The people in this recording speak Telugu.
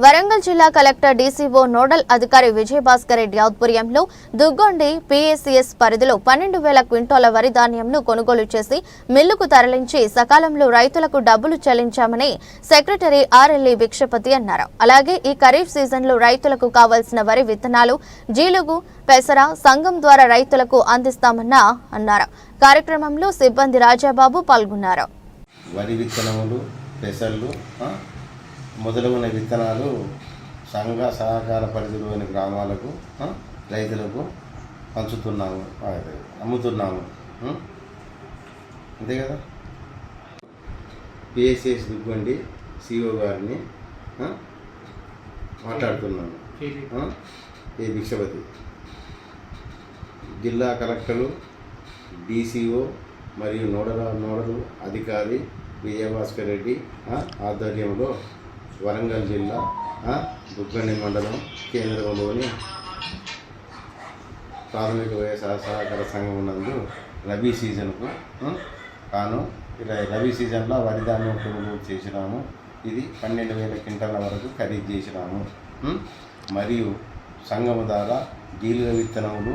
వరంగల్ జిల్లా కలెక్టర్ డీసీఓ నోడల్ అధికారి విజయభాస్కర్ రెడ్డి ఆధ్వర్యంలో దుగ్గొండి పీఏసీఎస్ పరిధిలో పన్నెండు వేల క్వింటాల వరి ధాన్యంను కొనుగోలు చేసి మిల్లుకు తరలించి సకాలంలో రైతులకు డబ్బులు చెల్లించామని సెక్రటరీ ఆర్ఎల్ఈ భిక్షపతి అన్నారు. అలాగే ఈ ఖరీఫ్ సీజన్లో రైతులకు కావాల్సిన వరి విత్తనాలు జీలుగు పెసర సంఘం ద్వారా రైతులకు అందిస్తామన్న అన్నారు. కార్యక్రమంలో సిబ్బంది రాజాబాబు పాల్గొన్నారు. వరి విత్తనములు పెసర్లు మొదలగున విత్తనాలు సంఘ సహకార పరిధిలోని గ్రామాలకు రైతులకు పంచుతున్నాము అమ్ముతున్నాము. అంతే కదా? పిఎస్ఎస్ దుగ్గండి సిఓ గారిని మాట్లాడుతున్నాను ఏ భిక్షపతి? జిల్లా కలెక్టరు డీసీఓ మరియు నోడల నోడల్ అధికారి విజయభాస్కర్ రెడ్డి ఆధ్వర్యంలో వరంగల్ జిల్లా ఆ, దుగ్గండి మండలం కేంద్రంలోని ప్రాథమిక వ్యవసాయ సహకార సంఘం ఉన్నందు రబీ సీజన్కు తాను కాను ఇలా రబీ సీజన్లో వరి ధాన్యం కొనుగోలు చేసినాము. ఇది పన్నెండు వేల క్వింటాల వరకు ఖరీదు చేసినాము. మరియు సంఘము ద్వారా జీలుగ విత్తనములు